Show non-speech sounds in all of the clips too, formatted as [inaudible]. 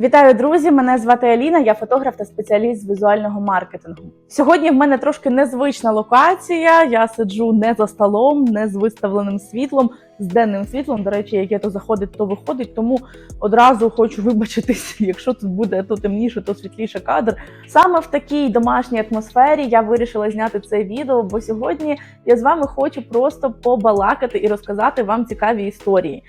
Вітаю, друзі! Мене звати Аліна, я фотограф та спеціаліст з візуального маркетингу. Сьогодні в мене трошки незвична локація. Я сиджу не за столом, не з виставленим світлом, з денним світлом. До речі, яке то заходить, то виходить. Тому одразу хочу вибачитись, [laughs] якщо тут буде то темніше, то світліше кадр. Саме в такій домашній атмосфері я вирішила зняти це відео, бо сьогодні я з вами хочу просто побалакати і розказати вам цікаві історії.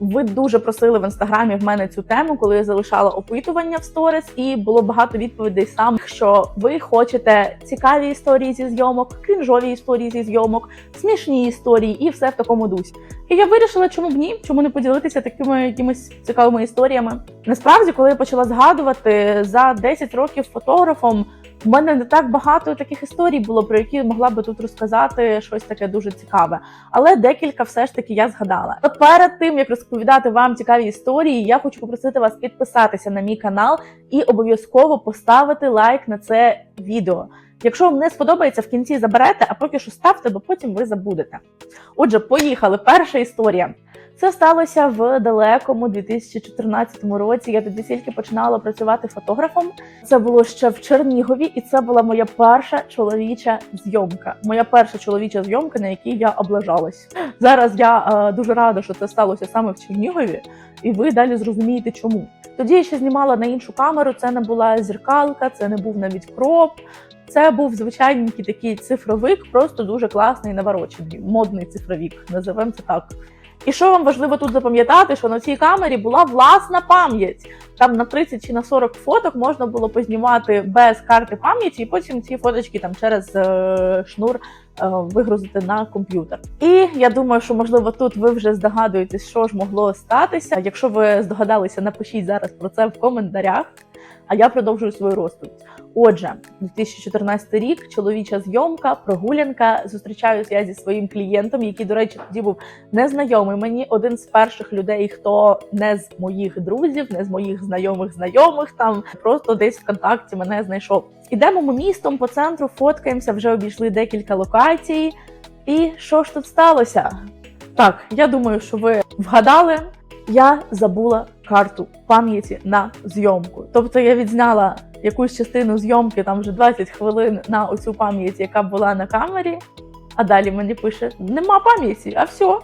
Ви дуже просили в інстаграмі в мене цю тему, коли я залишала опитування в сторіс, і було багато відповідей саме, що ви хочете цікаві історії зі зйомок, крінжові історії зі зйомок, смішні історії і все в такому дусі. І я вирішила, чому б ні, чому не поділитися такими якимись цікавими історіями. Насправді, коли я почала згадувати за 10 років фотографом. У мене не так багато таких історій було, про які могла би тут розказати щось таке дуже цікаве. Але декілька все ж таки я згадала. То перед тим як розповідати вам цікаві історії, я хочу попросити вас підписатися на мій канал і обов'язково поставити лайк на це відео. Якщо вам не сподобається, в кінці заберете, а поки що ставте, бо потім ви забудете. Отже, поїхали. Перша історія. Це сталося в далекому 2014 році. Я тоді тільки починала працювати фотографом. Це було ще в Чернігові, і це була моя перша чоловіча зйомка. Моя перша чоловіча зйомка, на якій я облажалась. Зараз я е, дуже рада, що це сталося саме в Чернігові, і ви далі зрозумієте, чому. Тоді я ще знімала на іншу камеру. Це не була зіркалка, це не був навіть кроп. Це був звичайненький такий цифровик, просто дуже класний, наворочений, модний цифровик, називаємо це так. І що вам важливо тут запам'ятати, що на цій камері була власна пам'ять. Там на 30 чи на 40 фоток можна було познімати без карти пам'яті, і потім ці фоточки там через е, шнур е, вигрузити на комп'ютер. І я думаю, що можливо тут ви вже здогадуєтесь, що ж могло статися. Якщо ви здогадалися, напишіть зараз про це в коментарях. А я продовжую свою розповідь. Отже, 2014 рік, чоловіча зйомка, прогулянка. Зустрічаюся я зі своїм клієнтом, який, до речі, тоді був незнайомий мені. Один з перших людей, хто не з моїх друзів, не з моїх знайомих знайомих, там просто десь в контакті мене знайшов. Ідемо ми містом по центру, фоткаємося, вже обійшли декілька локацій. І що ж тут сталося? Так, я думаю, що ви вгадали. Я забула карту пам'яті на зйомку. Тобто я відзняла якусь частину зйомки, там вже 20 хвилин на оцю пам'ять, яка була на камері. А далі мені пише: нема пам'яті, а все.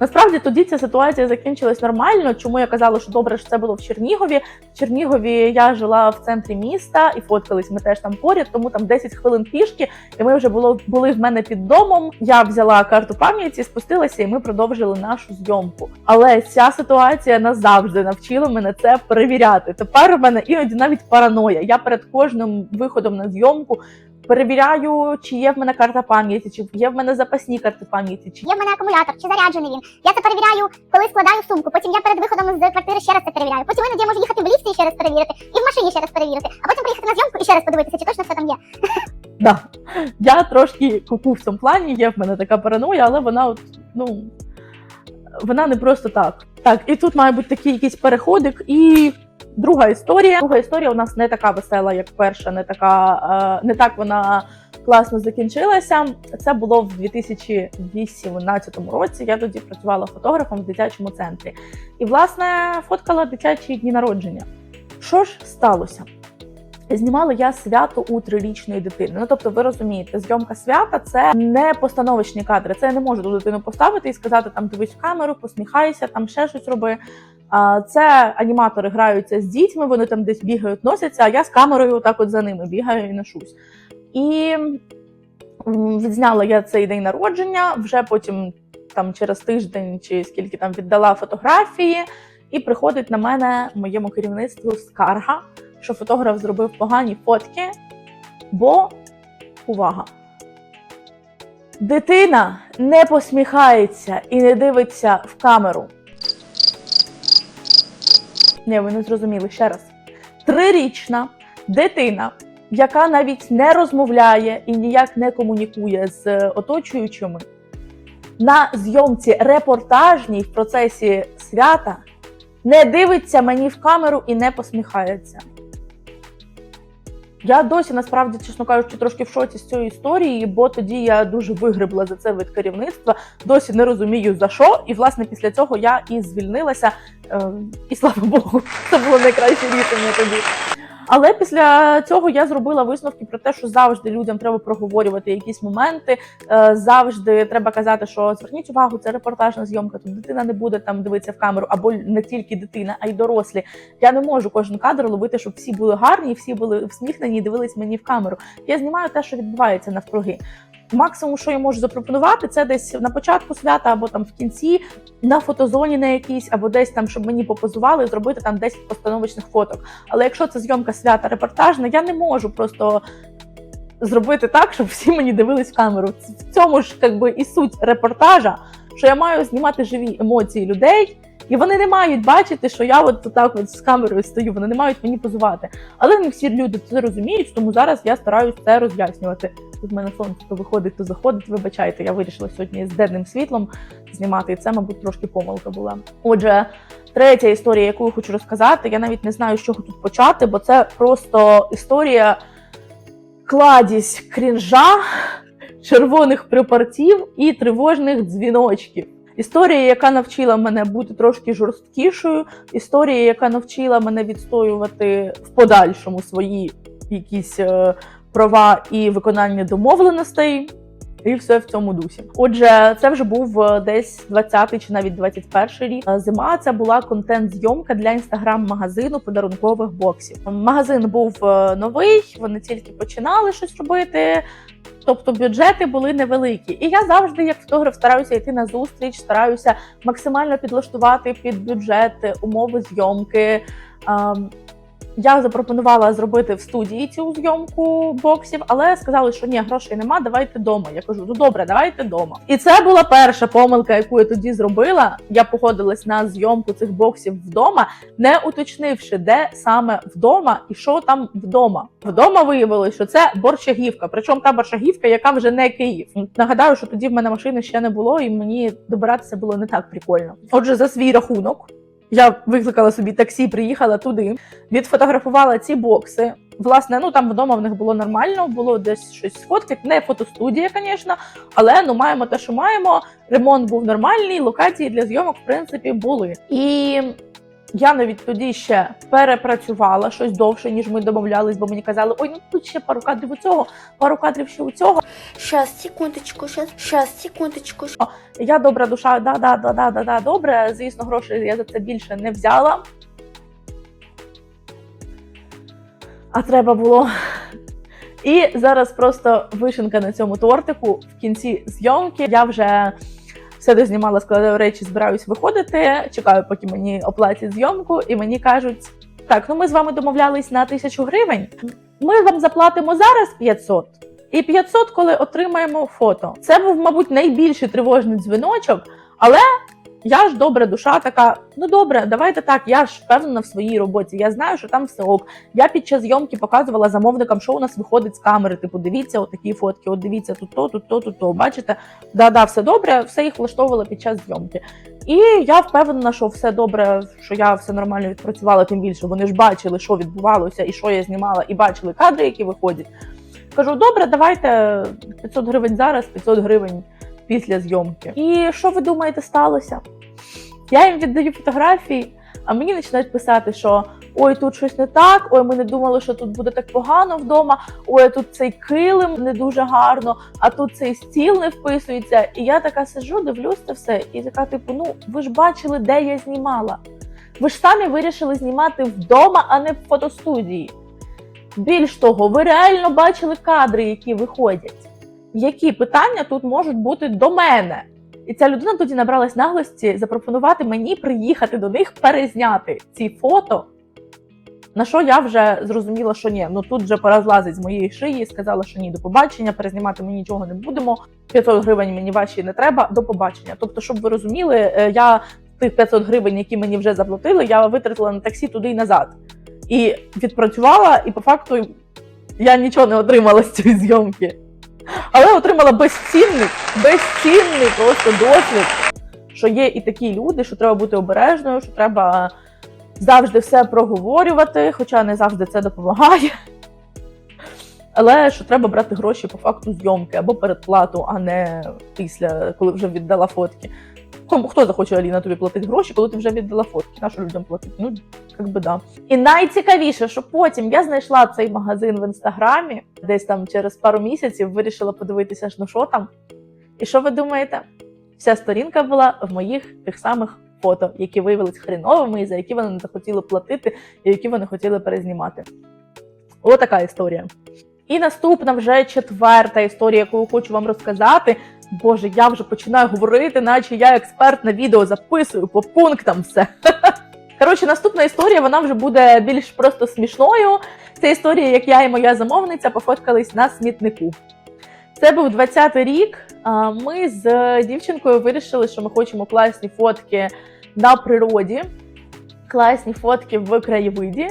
Насправді тоді ця ситуація закінчилась нормально. Чому я казала, що добре, що це було в Чернігові. В Чернігові я жила в центрі міста і фоткались ми теж там поряд, тому там 10 хвилин пішки, і ми вже було були в мене під домом. Я взяла карту пам'яті, спустилася, і ми продовжили нашу зйомку. Але ця ситуація назавжди навчила мене це перевіряти. Тепер у мене іноді навіть параноя. Я перед кожним виходом на зйомку. Перевіряю, чи є в мене карта пам'яті, чи є в мене запасні карти пам'яті, чи Є в мене акумулятор, чи заряджений він. Я це перевіряю, коли складаю сумку. Потім я перед виходом з квартири ще раз це перевіряю. Потім іноді я можу їхати в ліфті і ще раз перевірити, і в машині ще раз перевірити, а потім приїхати на зйомку і ще раз подивитися, чи точно все там є. [laughs] Да. Я трошки куку в цьому плані, є в мене така параноя, але вона от, ну, вона не просто так. Так, і тут має бути такий якийсь переходик. І друга історія. Друга історія у нас не така весела, як перша, не така, е, не так вона класно закінчилася. Це було в 2018 році. Я тоді працювала фотографом в дитячому центрі. І, власне, фоткала дитячі дні народження. Що ж сталося? Знімала я свято у трирічної дитини. Ну тобто, ви розумієте, зйомка свята це не постановочні кадри. Це я не можу ту дитину поставити і сказати там дивись в камеру, посміхайся, там ще щось роби. Це аніматори граються з дітьми, вони там десь бігають, носяться, а я з камерою так от за ними бігаю і ношусь. І відзняла я цей день народження, вже потім там через тиждень чи скільки там віддала фотографії, і приходить на мене моєму керівництву скарга, що фотограф зробив погані фотки, бо увага! Дитина не посміхається і не дивиться в камеру. Ні, ви не зрозуміли ще раз. Трирічна дитина, яка навіть не розмовляє і ніяк не комунікує з оточуючими, на зйомці репортажній в процесі свята не дивиться мені в камеру і не посміхається. Я досі насправді, чесно кажучи, трошки в шоці з цієї історії, бо тоді я дуже вигребла за це від керівництва. Досі не розумію за що. І власне після цього я і звільнилася. Е, і слава Богу, [laughs] це було найкраще рішення тоді. Але після цього я зробила висновки про те, що завжди людям треба проговорювати якісь моменти. Е, Завжди треба казати, що зверніть увагу, це репортажна зйомка. Тут дитина не буде там дивитися в камеру, або не тільки дитина, а й дорослі. Я не можу кожен кадр ловити, щоб всі були гарні, всі були всміхнені і дивились мені в камеру. Я знімаю те, що відбувається навкруги. Максимум, що я можу запропонувати, це десь на початку свята або там в кінці, на фотозоні на якійсь, або десь там, щоб мені попозували, зробити там 10 постановочних фоток. Але якщо це зйомка свята репортажна, я не можу просто зробити так, щоб всі мені дивились в камеру. В цьому ж якби і суть репортажа, що я маю знімати живі емоції людей. І вони не мають бачити, що я от так от з камерою стою, вони не мають мені позувати. Але не всі люди це розуміють, тому зараз я стараюсь це роз'яснювати. Тут в мене сонце то виходить, то заходить. Вибачайте, я вирішила сьогодні з денним світлом знімати, і це, мабуть, трошки помилка була. Отже, третя історія, яку я хочу розказати, я навіть не знаю, з чого тут почати, бо це просто історія кладість крінжа, червоних припартів і тривожних дзвіночків. Історія, яка навчила мене бути трошки жорсткішою, історія, яка навчила мене відстоювати в подальшому свої якісь е, права і виконання домовленостей. І все в цьому дусі. Отже, це вже був е, десь 20-й чи навіть 21-й рік. Е, Зима це була контент-зйомка для інстаграм-магазину подарункових боксів. Магазин був е, новий, вони тільки починали щось робити. Тобто бюджети були невеликі, і я завжди, як фотограф, стараюся йти на зустріч, стараюся максимально підлаштувати під бюджет умови зйомки. Я запропонувала зробити в студії цю зйомку боксів, але сказали, що ні, грошей нема, давайте вдома. Я кажу, ну добре, давайте вдома. І це була перша помилка, яку я тоді зробила. Я погодилась на зйомку цих боксів вдома, не уточнивши, де саме вдома і що там вдома. Вдома виявилось, що це борщагівка, причому та борщагівка, яка вже не Київ. Нагадаю, що тоді в мене машини ще не було, і мені добиратися було не так прикольно. Отже, за свій рахунок. Я викликала собі таксі, приїхала туди, відфотографувала ці бокси. Власне, ну там вдома в них було нормально, було десь щось сфоткати. Не фотостудія, звісно, але ну маємо те, що маємо. Ремонт був нормальний, локації для зйомок, в принципі, були. І я навіть тоді ще перепрацювала щось довше, ніж ми домовлялись, бо мені казали, ой, ну тут ще пару кадрів у цього, пару кадрів ще у цього. Сейчас, секундочку, сейчас, сейчас, секундочку. Я добра душа, да, да, да, да, да, да, добре. Звісно, грошей я за це більше не взяла. А треба було. І зараз просто вишенка на цьому тортику в кінці зйомки. Я вже все дознімала, складаю речі, збираюсь виходити. Чекаю, поки мені оплатять зйомку, і мені кажуть: так, ну ми з вами домовлялись на тисячу гривень. Ми вам заплатимо зараз 500. І 500, коли отримаємо фото. Це був, мабуть, найбільший тривожний дзвіночок, але я ж добра душа така. Ну добре, давайте так. Я ж впевнена в своїй роботі. Я знаю, що там все ок. Я під час зйомки показувала замовникам, що у нас виходить з камери. Типу, дивіться, отакі фотки, от дивіться тут то, тут то, тут то. Бачите, да-да, все добре, все їх влаштовувала під час зйомки. І я впевнена, що все добре, що я все нормально відпрацювала, тим більше вони ж бачили, що відбувалося, і що я знімала, і бачили кадри, які виходять. Кажу, добре, давайте 500 гривень зараз, 500 гривень після зйомки. І що ви думаєте сталося? Я їм віддаю фотографії, а мені починають писати, що ой, тут щось не так, ой, ми не думали, що тут буде так погано вдома, ой, тут цей килим не дуже гарно, а тут цей стіл не вписується. І я така сиджу, дивлюсь це все, і така, типу, ну ви ж бачили, де я знімала. Ви ж самі вирішили знімати вдома, а не в фотостудії. Більш того, ви реально бачили кадри, які виходять. Які питання тут можуть бути до мене? І ця людина тоді набралась наглості запропонувати мені приїхати до них перезняти ці фото. На що я вже зрозуміла, що ні, ну тут вже пора злазить з моєї шиї, сказала, що ні, до побачення, перезнімати ми нічого не будемо. 500 гривень мені ваші не треба, до побачення. Тобто, щоб ви розуміли, е, я тих 500 гривень, які мені вже заплатили, я витратила на таксі туди і назад. І відпрацювала, і по факту я нічого не отримала з цієї зйомки. Але отримала безцінний, безцінний просто досвід, що є і такі люди, що треба бути обережною, що треба завжди все проговорювати, хоча не завжди це допомагає. Але що треба брати гроші по факту зйомки або передплату, а не після, коли вже віддала фотки. Кому хто захоче Аліна тобі платити гроші, коли ти вже віддала фотки? На що людям платити? Ну як би да. І найцікавіше, що потім я знайшла цей магазин в інстаграмі, десь там через пару місяців вирішила подивитися, ну що там. І що ви думаєте? Вся сторінка була в моїх тих самих фото, які виявились хреновими, і за які вони не захотіли платити, і які вони хотіли перезнімати. Отака історія. І наступна вже четверта історія, яку хочу вам розказати. Боже, я вже починаю говорити, наче я експерт на відео записую по пунктам все. [laughs] Коротше, наступна історія вона вже буде більш просто смішною. Це історія, як я і моя замовниця пофоткались на смітнику. Це був 20-й рік. Ми з дівчинкою вирішили, що ми хочемо класні фотки на природі, класні фотки в краєвиді.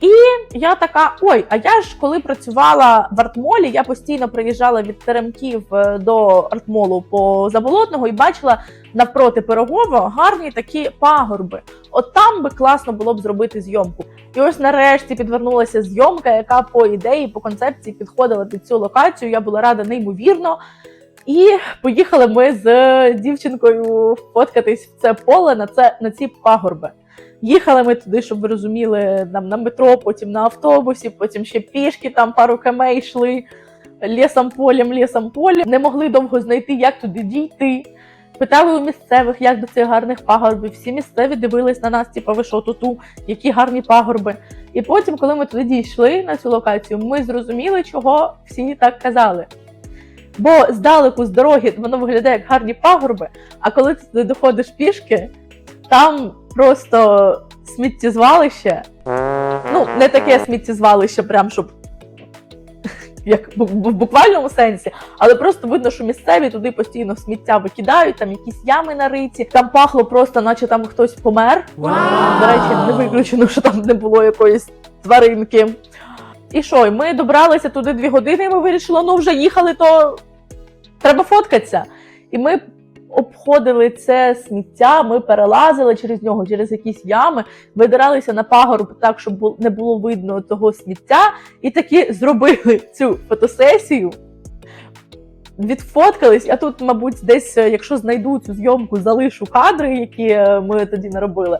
І я така: ой, а я ж коли працювала в артмолі, я постійно приїжджала від теремків е, до артмолу по заболотного і бачила навпроти пирогово гарні такі пагорби. От там би класно було б зробити зйомку. І ось нарешті підвернулася зйомка, яка по ідеї, по концепції підходила під цю локацію. Я була рада неймовірно. І поїхали ми з дівчинкою фоткатись в це поле на це на ці пагорби. Їхали ми туди, щоб ви розуміли, нам на метро, потім на автобусі, потім ще пішки, там пару км йшли лісом полем, лісом полем. Не могли довго знайти, як туди дійти. Питали у місцевих, як до цих гарних пагорбів. Всі місцеві дивились на нас, типу, ви що тут, які гарні пагорби. І потім, коли ми туди дійшли на цю локацію, ми зрозуміли, чого всі так казали. Бо здалеку з дороги воно виглядає як гарні пагорби, а коли ти доходиш пішки, там просто сміттєзвалище. Ну, не таке сміттєзвалище, прям щоб [laughs] як в буквальному сенсі, але просто видно, що місцеві туди постійно сміття викидають, там якісь ями нариті, там пахло просто, наче там хтось помер. До речі, не виключено, що там не було якоїсь тваринки. І що, ми добралися туди дві години, і ми вирішили, ну вже їхали, то треба фоткатися. І ми обходили це сміття, ми перелазили через нього, через якісь ями, видиралися на пагорб так, щоб не було видно того сміття, і таки зробили цю фотосесію. Відфоткались, я тут, мабуть, десь, е, якщо знайду цю зйомку, залишу кадри, які е, ми тоді не робили.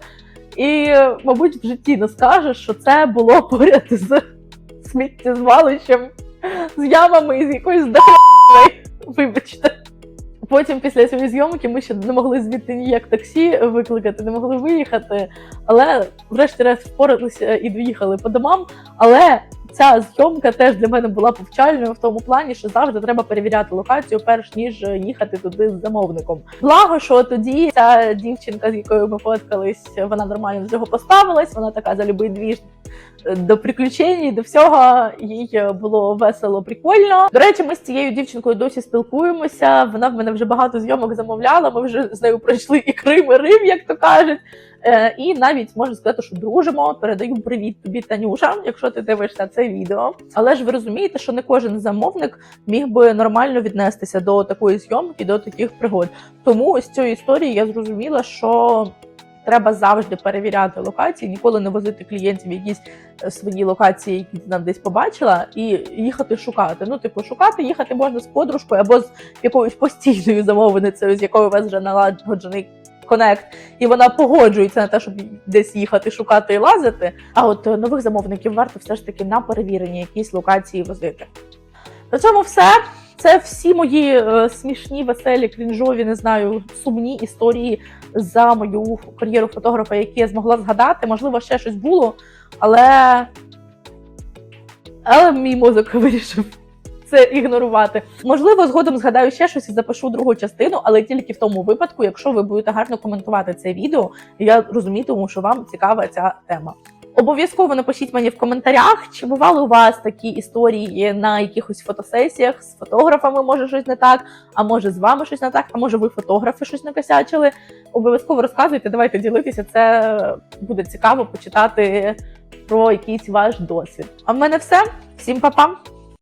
І, е, мабуть, в житті не скажеш, що це було поряд з сміттєзвалищем, з ямами і з якоюсь дохляною. Вибачте. Потім після цієї зйомки ми ще не могли звідти ніяк таксі викликати, не могли виїхати. Але врешті-решт впоралися і доїхали по домам. Але ця зйомка теж для мене була повчальною в тому плані, що завжди треба перевіряти локацію, перш ніж їхати туди з замовником. Благо, що тоді ця дівчинка, з якою ми фоткались, вона нормально до цього поставилась. Вона така за любий двіж до приключень, до всього їй було весело, прикольно. До речі, ми з цією дівчинкою досі спілкуємося. Вона в мене вже багато зйомок замовляла. Ми вже з нею пройшли і Крим, і Рим, як то кажуть. Е, і навіть можу сказати, що дружимо. Передаю привіт тобі, Танюша, якщо ти дивишся це відео. Але ж ви розумієте, що не кожен замовник міг би нормально віднестися до такої зйомки, до таких пригод. Тому з цієї історії я зрозуміла, що треба завжди перевіряти локації, ніколи не возити клієнтів якісь е, свої локації, які там десь побачила, і їхати шукати. Ну, типу, шукати їхати можна з подружкою або з якоюсь постійною замовницею, з якою у вас вже налагоджений конект, і вона погоджується на те, щоб десь їхати, шукати і лазити. А от е, нових замовників варто все ж таки на перевірені якісь локації возити. На цьому все. Це всі мої е, смішні, веселі, крінжові, не знаю, сумні історії за мою кар'єру фотографа, які я змогла згадати. Можливо, ще щось було, але, але мій мозок [laughs] вирішив це ігнорувати. Можливо, згодом згадаю ще щось і запишу другу частину, але тільки в тому випадку, якщо ви будете гарно коментувати це відео, я розумітиму, що вам цікава ця тема. Обов'язково напишіть мені в коментарях, чи бували у вас такі історії на якихось фотосесіях з фотографами, може щось не так, а може з вами щось не так, а може ви фотографи щось накосячили. Обов'язково розказуйте, давайте ділитися. Це буде цікаво почитати про якийсь ваш досвід. А в мене все. Всім па-па!